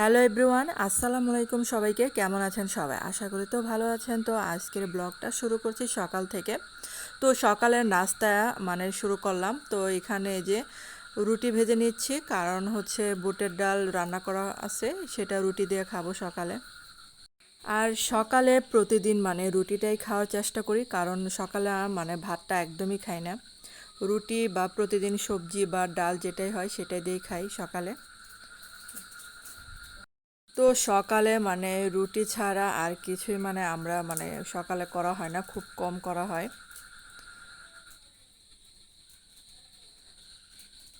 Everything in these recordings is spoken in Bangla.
হ্যালো এভরিওয়ান, আসসালামু আলাইকুম সবাইকে। কেমন আছেন সবাই? আশা করি তো ভালো আছেন। তো আজকের ব্লগটা শুরু করছি সকাল থেকে। তো সকালের নাস্তা মানে শুরু করলাম। তো এখানে যে রুটি ভেজে নিচ্ছি। কারণ হচ্ছে বুটের ডাল রান্না করা আছে, সেটা রুটি দিয়ে খাব সকালে। আর সকালে প্রতিদিন মানে রুটিটাই খাওয়ার চেষ্টা করি। কারণ সকালে মানে ভাতটা একদমই খাই না। রুটি বা প্রতিদিন সবজি বা ডাল যেটাই হয়, সেটাই দিয়েই খাই সকালে। তো সকালে মানে রুটি ছাড়া আর কিছুই মানে আমরা মানে সকালে করা হয় না, খুব কম করা হয়।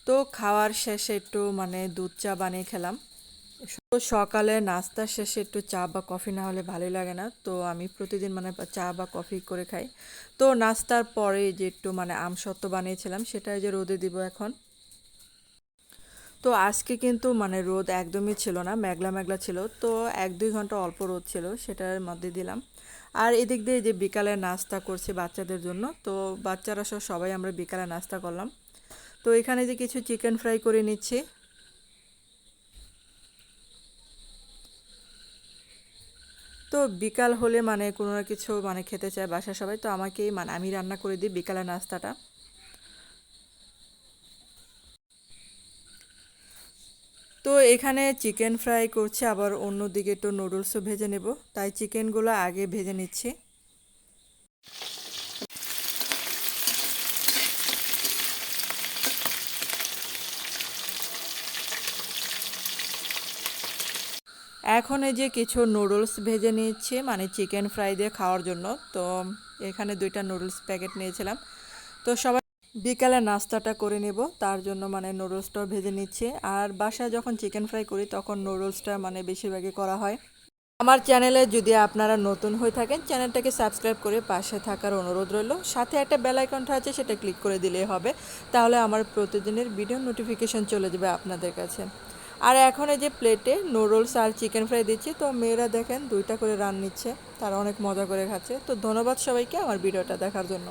তো খাওয়ার শেষে একটু মানে দুধ চা বানিয়ে খেলাম। তো সকালে নাস্তার শেষে একটু চা বা কফি না হলে ভালোই লাগে না। তো আমি প্রতিদিন মানে চা বা কফি করে খাই। তো নাস্তার পরে যে একটু মানে আমসত্ত্ব বানিয়েছিলাম সেটা যে রোদে দিব এখন। তো আজকে কিন্তু মানে রোদ একদমই ছিল না, মেঘলা মেঘলা ছিল। তো এক দুই ঘণ্টা অল্প রোদ ছিল, সেটার মধ্যে দিলাম। আর এদিক দিয়ে যে বিকালে নাস্তা করছি বাচ্চাদের জন্য, তো বাচ্চারা সব সবাই আমরা বিকালে নাস্তা করলাম। তো এখানে যে কিছু চিকেন ফ্রাই করে নিচ্ছি। তো বিকাল হলে মানে কোনো না কিছু মানে খেতে চায় বাসা সবাই, তো আমাকেই মানে আমি রান্না করে দিই বিকালে নাস্তাটা। তো এখানে চিকেন ফ্রাই করছি, আবার অন্যদিকে একটু নুডলসও ভেজে নেব। তাই চিকেনগুলো আগে ভেজে নিচ্ছি। এখন এই যে কিছু নুডলস ভেজে নিচ্ছি মানে চিকেন ফ্রাই দিয়ে খাওয়ার জন্য। তো এখানে দুইটা নুডলস প্যাকেট নিয়েছিলাম। তো সবাই বিকালে নাস্তাটা করে নেব, তার জন্য মানে নুডলসটাও ভেজে নিচ্ছি। আর বাসায় যখন চিকেন ফ্রাই করি, তখন নুডলসটা মানে বেশিরভাগই করা হয়। আমার চ্যানেলে যদি আপনারা নতুন হয়ে থাকেন, চ্যানেলটাকে সাবস্ক্রাইব করে পাশে থাকার অনুরোধ রইল। সাথে একটা বেল আইকনটা আছে, সেটা ক্লিক করে দিলেই হবে। তাহলে আমার প্রতিদিনের ভিডিও নোটিফিকেশন চলে যাবে আপনাদের কাছে। আর এখন এই যে প্লেটে নুডলস আর চিকেন ফ্রাই দিচ্ছি, তো মেয়েরা দেখেন দুইটা করে রান নিচ্ছে। তারা অনেক মজা করে খাচ্ছে। তো ধন্যবাদ সবাইকে আমার ভিডিওটা দেখার জন্য।